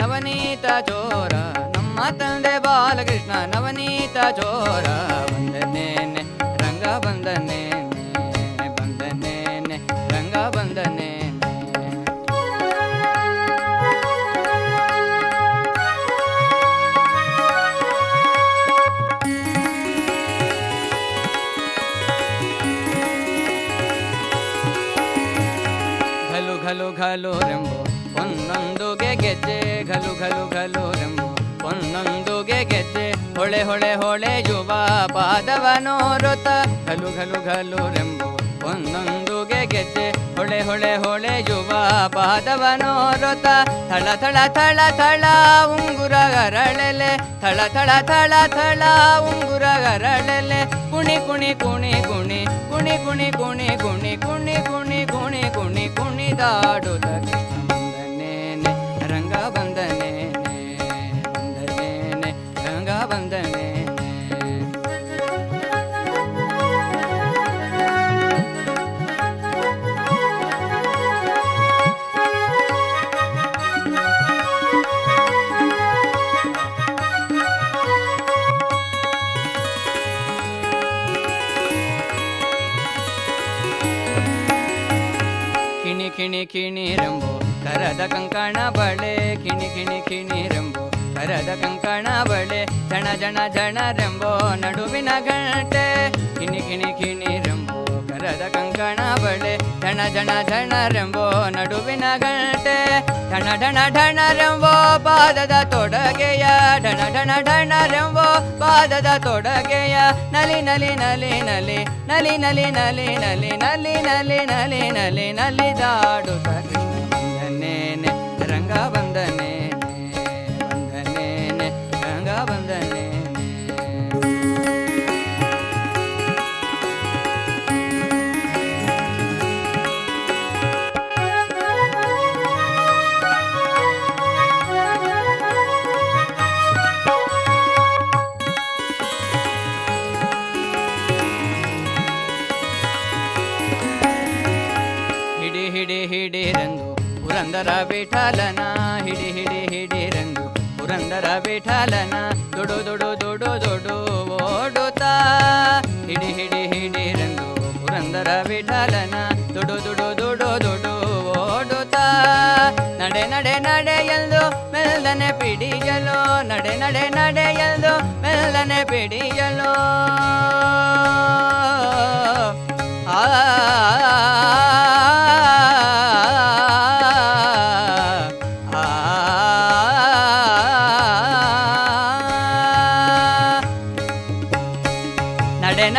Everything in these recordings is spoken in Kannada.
ನವನೀತ ಚೋರ ನಮ್ಮ ತಂದೆ ಬಾಲಕೃಷ್ಣ ನವನೀತ ಚೋರ ಬಂದನೇನೆ ರಂಗ ಬಂದನೇನೆ ಬಂದನೇನೆ ರಂಗ ಬಂದನೇನೆ ಘಲು ಘಲು ಘಲು ರೆಂಬು. ಒಂದೊಂದುಗೆ ಗೆಜ್ಜೆ ಘಲು ಘಲು ಘಲು ರೆಂಬು ಒಂದೊಂದುಗೆ ಗೆಜ್ಜೆ ಹೊಳೆ ಹೊಳೆ ಹೊಳೆ ಯುವ ಪಾದವ ಋತ ಘಲು ಘಲು ಘಲು ರೆಂಬು ಒಂದೊಂದುಗೆ ಗೆಜ್ಜೆ ಹೊಳೆ ಹೊಳೆ ಹೊಳೆ ಯುವ ಪಾದವ ಋತ ಥಳ ಥಳ ಥಳ ಥಳ ಉಂಗುರ ಗರಳೆಲೆ ಥಳ ಥಳ ಥಳ ಥಳ ಉಂಗುರ ಗರಳೆಲೆ ಕುಣಿ ಕುಣಿ ಕುಣಿ ಕುಣಿ ಕುಣಿ ಕುಣಿ ಕುಣಿ ಕುಣಿ ಕುಣಿ ಕುಣಿ ಕುಣಿ ಕುಣಿ ಕುಣಿದಾಡುತ್ತ ಕಿಣಿ ಕಿಣಿ ರಂಬು, ಕರದ ಕಂಕಣ ಬಳೆ, ಕಿಣಿ ಕಿಣಿ ಕಿಣಿ ರಂಬು, ಕರದ ಕಂಕಣ ಬಳೆ ಜಣ ಜಣ ಜಣ ರಂಬೋ, ನಡುವಿನ ಗಂಟೆ, ಕಿಣಿ ಕಿಣಿ ಕಿಣಿ ರಂಬು, ಕರದ ಕಂಕಣ ಬಳೆ ಜಣ ಜಣ ಜಣ ರೆಂಬೋ ನಡುವಿನ ಗಂಟೆ ಢಣ ಢಣ ಢಣ ರೆಂಬೋ ಪಾದದ ತೊಡಗೆಯ ಢಣ ಢಣ ಢಣ ರೆಂಬೋ ಪಾದದ ತೊಡಗೆಯ ನಲಿ ನಲಿ ನಲಿ ನಲಿ ನಲಿ ನಲಿ ನಲಿ ನಲಿ ನಲಿ ನಲಿ ನಲಿ ನಲಿ ನಲಿ ಕೃಷ್ಣ ಬಂದನೇನೆ ರಂಗ ಬಂದನೇನೆ ಬಂದನೇನೆ ರಂಗ ಬಂದನೇನೆ ಹಿಡಿ ಹಿಡಿ ಹಿಡಿರೆಂದು ಪುರಂದರ ವಿಠಲನ ಹಿಡಿ ಹಿಡಿ ಹಿಡಿರೆಂದು ಪುರಂದರ ವಿಠಲನ ದುಡು ದುಡು ದುಡು ದುಡು ಓಡುತ್ತಾ ಹಿಡಿ ಹಿಡಿ ಹಿಡಿರೆಂದು ಪುರಂದರ ವಿಠಲನ ದುಡು ದುಡು ದುಡು ದುಡು ಓಡುತ್ತಾ ನಡೆ ನಡೆ ನಡೆ ಎಂದು ಮೆಲ್ಲನೆ ಪಿಡಿಯಲು ನಡೆ ನಡೆ ನಡೆ ಎಂದು ಮೆಲ್ಲನೆ ಪಿಡಿಯಲು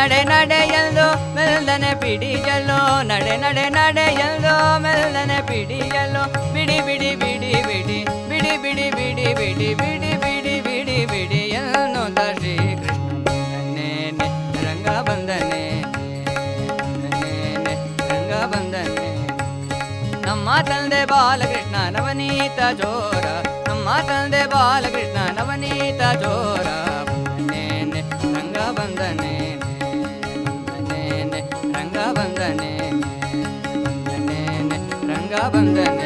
ನಡೆ ನಡೆ ನಡೆ ಎಂದು ಮೆಲ್ಲನೆ ಪಿಡಿಯಲು ನಡೆ ನಡೆ ನಡೆ ಎಂದು ಮೆಲ್ಲನೆ ಪಿಡಿಯಲ್ಲೋ ಬಿಡಿ ಬಿಡಿ ಬಿಡಿ ಬಿಡಿ. ಬಿಡಿ ಬಿಡಿ ಬಿಡಿ ಬಿಡಿ. ಬಿಡಿ ಬಿಡಿ ಬಿಡಿ ಬಿಡಿ. ಎನ್ನುತ್ತ ಶ್ರೀ ಕೃಷ್ಣ ರಂಗ ಬಂದನೆ ರಂಗ ಬಂದನೆ ನಮ್ಮ ತಂದೆ ಬಾಲಕೃಷ್ಣ ನವನೀತ ಜೋರ. ನಮ್ಮ ತಂದೆ ಬಾಲಕೃಷ್ಣ ನವನೀತ ಜೋರ. abandoned.